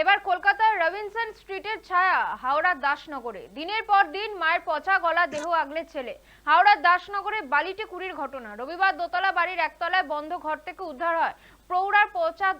এবার কলকাতার রবিনসন স্ট্রিটের ছায়া, হাওড়া দাসনগরে। দিনের পর দিন মায়ের পচা গলা, দেহ আগলে ছেলে। হাওড়ার দাসনগরে বালিটে কুড়ির ঘটনা। রবিবার দোতলা বাড়ির একতলায় বন্ধ ঘর থেকে উদ্ধার হয় প্রৌঢ়ার পচা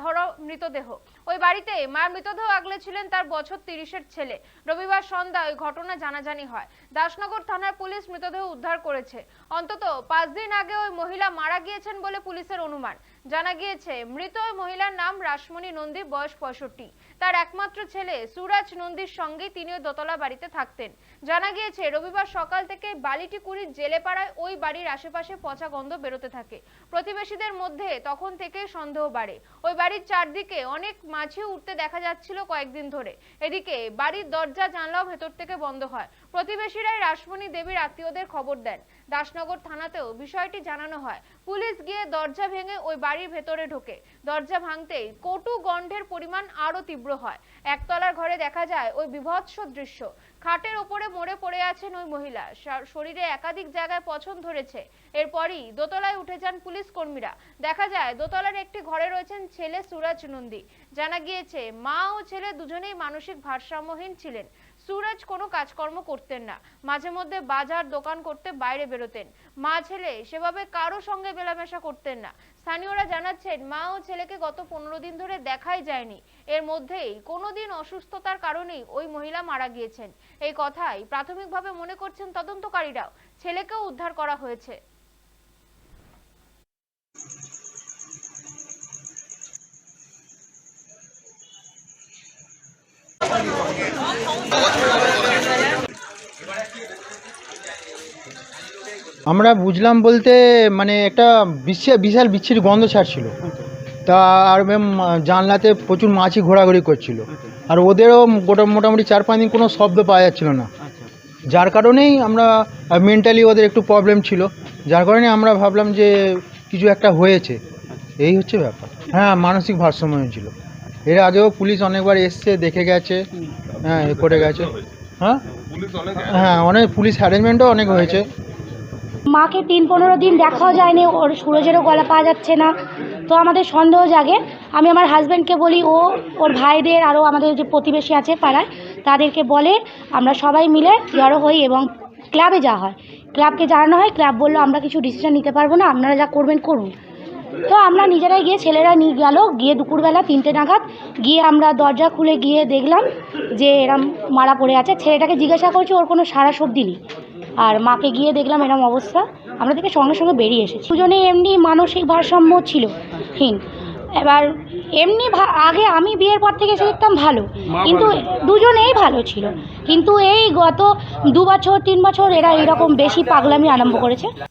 ধর মৃতদেহ। ওই বাড়িতে মায়ের মৃতদেহ আগলে ছিলেন তার বছর তিরিশের ছেলে। রবিবার সন্ধ্যা ওই ঘটনা জানাজানি হয়। দাসনগর থানার পুলিশ মৃতদেহ উদ্ধার করেছে। অন্তত পাঁচ দিন আগে ওই মহিলা মারা গিয়েছেন বলে পুলিশের অনুমান। জানা গিয়েছে, মৃত ওই মহিলার নাম রাসমণি নন্দী, বয়স পঁয়ষট্টি। তার একমাত্র ছেলে সুরাজ নন্দীর সঙ্গে তিনিও দোতলা বাড়িতে থাকতেন। জানা গিয়েছে, রবিবার সকাল থেকে বালিটি কুড়ির জেলে পাড়ায় ওই বাড়ির আশেপাশে পচা গন্ধ বেরোতে থাকে। প্রতিবেশীদের মধ্যে তখন থেকে সন্দেহ বাড়ে। ওই বাড়ির চারদিকে অনেক মাছি উঠতে দেখা যাচ্ছিল কয়েকদিন ধরে। এদিকে বাড়ির দরজা, জানলাও ভেতর থেকে বন্ধ হয়। প্রতিবেশীরাই রাসমণি দেবীর আত্মীয়দের খবর দেন। দাসনগর থানাতেও বিষয়টি জানানো হয়। পুলিশ গিয়ে দরজা ভেঙে ওই বাড়ির ভেতরে ঢোকে। দরজা ভাঙতেই কটু গন্ধের পরিমাণ আরও তীব্র হয়। একতলার ঘরে দেখা যায় ওই বিভৎস দৃশ্য। খাটের ওপরে মরে পড়ে আছেন ওই মহিলা। শরীরে একাধিক জায়গায় পছন ধরেছে। এরপরই দোতলায় উঠে যান পুলিশ কর্মীরা। দেখা যায়, দোতলার একটি ঘরে রয়েছেন ছেলে সুরাজ নন্দী। জানা গিয়েছে, মা ও ছেলে দুজনেই মানসিক ভারসাম্যহীন ছিলেন। সুরজ কোনো কাজকর্ম করতেন না। মাঝে মধ্যে বাজার দোকান করতে বাইরে বেরোতেন। মা ছেলে সেভাবে কারও সঙ্গে মেলামেশা করতেন না। স্থানীয়রা জানাচ্ছেন, মা ও ছেলেকে গত পনেরো দিন ধরে দেখাই যায়নি। এর মধ্যেই কোনোদিন অসুস্থতার কারণেই ওই মহিলা মারা গিয়েছেন। এই কথাই প্রাথমিকভাবে মনে করছেন তদন্তকারীরাও। ছেলেকেও উদ্ধার করা হয়েছে। আমরা বুঝলাম বলতে মানে একটা বিশাল বিশাল বিচ্ছিরি গন্ধ ছাড়ছিল। তা আর ম্যাম জানলাতে প্রচুর মাছি ঘোরাঘুরি করছিল। আর ওদেরও গোটা মোটামুটি চার পাঁচ দিন কোনো শব্দ পাওয়া যাচ্ছিল না। যার কারণেই আমরা মেন্টালি ওদের একটু প্রবলেম ছিল। যার কারণে আমরা ভাবলাম যে কিছু একটা হয়েছে। এই হচ্ছে ব্যাপার। হ্যাঁ মানসিক ভারসাম্য ছিল এর আগেও পুলিশ অনেকবার এসছে দেখে গেছে। হ্যাঁ এ করে গেছে। হ্যাঁ? হ্যাঁ অনেক পুলিশ হ্যারেসমেন্টও অনেক হয়েছে। মাকে তিন পনেরো দিন দেখাও যায়নি ওর সুরজেরও গলা পাওয়া যাচ্ছে না। তো আমাদের সন্দেহ জাগে। আমি আমার হাজব্যান্ডকে বলি ও ওর ভাইদের আরও আমাদের যে প্রতিবেশী আছে পাড়ায় তাদেরকে বলে আমরা সবাই মিলে জড়ো হই এবং ক্লাবে যাওয়া হয়। ক্লাবকে জানানো হয় ক্লাব বলল আমরা কিছু ডিসিশন নিতে পারব না আপনারা যা করবেন করুন। তো আমরা নিজেরাই গিয়ে ছেলেরা নিয়ে গেল গিয়ে দুপুরবেলা তিনটে নাগাদ গিয়ে আমরা দরজা খুলে গিয়ে দেখলাম যে এরম মারা পড়ে আছে। ছেলেটাকে জিজ্ঞাসা করছি ওর কোনো সারা শব্দ নেই? আর মাকে গিয়ে দেখলাম এরম অবস্থা। আমরা থেকে সঙ্গে সঙ্গে বেরিয়ে এসেছি। দুজনে এমনি মানসিক ভারসাম্য ছিল হীন এবার এমনি ভা- আগে আমি বিয়ের পর থেকে এসে দেখতাম ভালো কিন্তু দুজনেই ভালো ছিল। কিন্তু এই গত দু বছর তিন বছর এরা এরকম বেশি পাগলামি আরম্ভ করেছে।